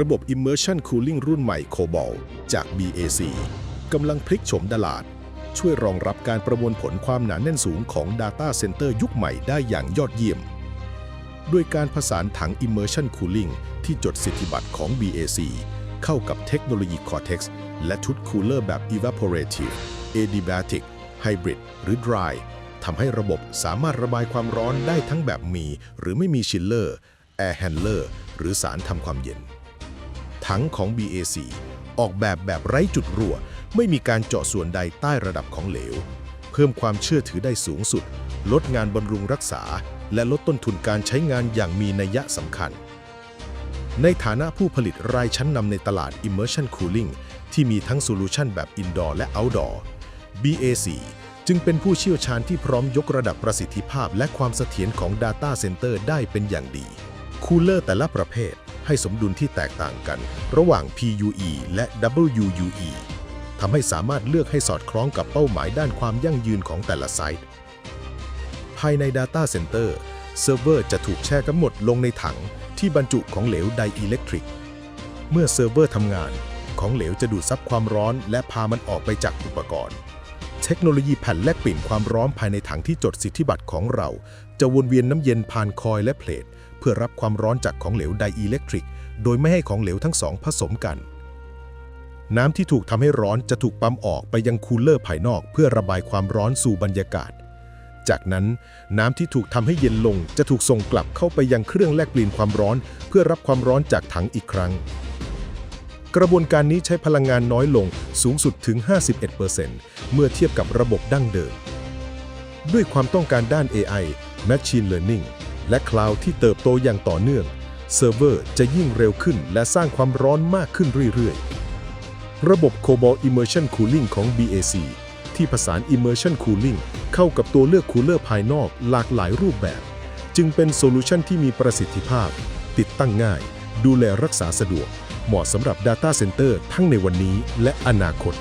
ระบบ Immersion Cooling รุ่นใหม่ Cobalt จาก BAC กำลังพลิกโฉมตลาด ช่วยรองรับการประมวลผลความหนาแน่นสูงของ Data Center ยุคใหม่ได้อย่างยอดเยี่ยม ด้วยการผสานถัง Immersion Cooling ที่จดสิทธิบัตรของ BAC เข้ากับเทคโนโลยี Cortex และชุดคูลเลอร์แบบ Evaporative Adiabatic Hybrid หรือ Dry ทำให้ระบบสามารถระบายความร้อนได้ทั้งแบบมี หรือไม่มีชิลเลอร์ Air Handler หรือสารทำความเย็น ถังของ BAC ออกแบบแบบไร้จุดรั่ว ไม่มีการเจาะส่วนใดใต้ระดับของเหลว เพิ่มความเชื่อถือได้สูงสุด ลดงานบำรุงรักษา และลดต้นทุนการใช้งานอย่างมีนัยยะสำคัญ ในฐานะผู้ผลิตรายชั้นนำในตลาด Immersion Cooling ที่มีทั้งโซลูชันแบบ Indoor และ Outdoor BAC จึงเป็นผู้เชี่ยวชาญที่พร้อมยกระดับประสิทธิภาพและความเสถียรของ Data Center ได้เป็นอย่างดี คูลเลอร์แต่ละประเภท ให้สมดุลที่แตกต่างกัน ระหว่าง PUE และ WUE ทำให้สามารถเลือกให้สอดคล้องกับเป้าหมายด้านความยั่งยืนของแต่ละไซต์ ภายใน Data Center เซิร์ฟเวอร์จะถูกแช่ทั้งหมดลงในถังที่บรรจุของเหลวไดอิเล็กทริก เมื่อเซิร์ฟเวอร์ทำงาน ของเหลวจะดูดซับความร้อน และพามันออกไปจากอุปกรณ์ เทคโนโลยีแผ่นแลกเปลี่ยนความร้อนภายในถังที่จดสิทธิบัตรของเรา จะวนเวียนน้ำเย็นผ่านคอยล์และเพลท เพื่อรับความร้อนจากของเหลวไดอิเล็กทริก โดยไม่ให้ของเหลวทั้งสองผสมกัน น้ำที่ถูกทำให้ร้อนจะถูกปั๊มออกไปยังคูลเลอร์ภายนอก เพื่อระบายความร้อนสู่บรรยากาศ จากนั้นน้ำที่ถูกทำให้เย็นลงจะถูกส่งกลับเข้าไปยังเครื่องแลกเปลี่ยนความร้อน เพื่อรับความร้อนจากถังอีกครั้ง กระบวนการนี้ใช้พลังงานน้อยลงสูงสุดถึง 51%เมื่อเทียบกับระบบดั้งเดิมด้วยความต้องการด้าน AI Machine Learning และ Cloud ที่เติบโตอย่างต่อเนื่อง เซิร์ฟเวอร์จะยิ่งเร็วขึ้นและสร้างความร้อนมากขึ้นเรื่อยๆ ระบบ Cobalt Immersion Cooling ของ BAC ที่ผสาน Immersion Cooling เข้ากับตัวเลือกคูลเลอร์ภายนอกหลากหลายรูปแบบ จึงเป็นโซลูชันที่มีประสิทธิภาพ ติดตั้งง่าย ดูแลรักษาสะดวก เหมาะสำหรับ Data Center ทั้งในวันนี้และอนาคต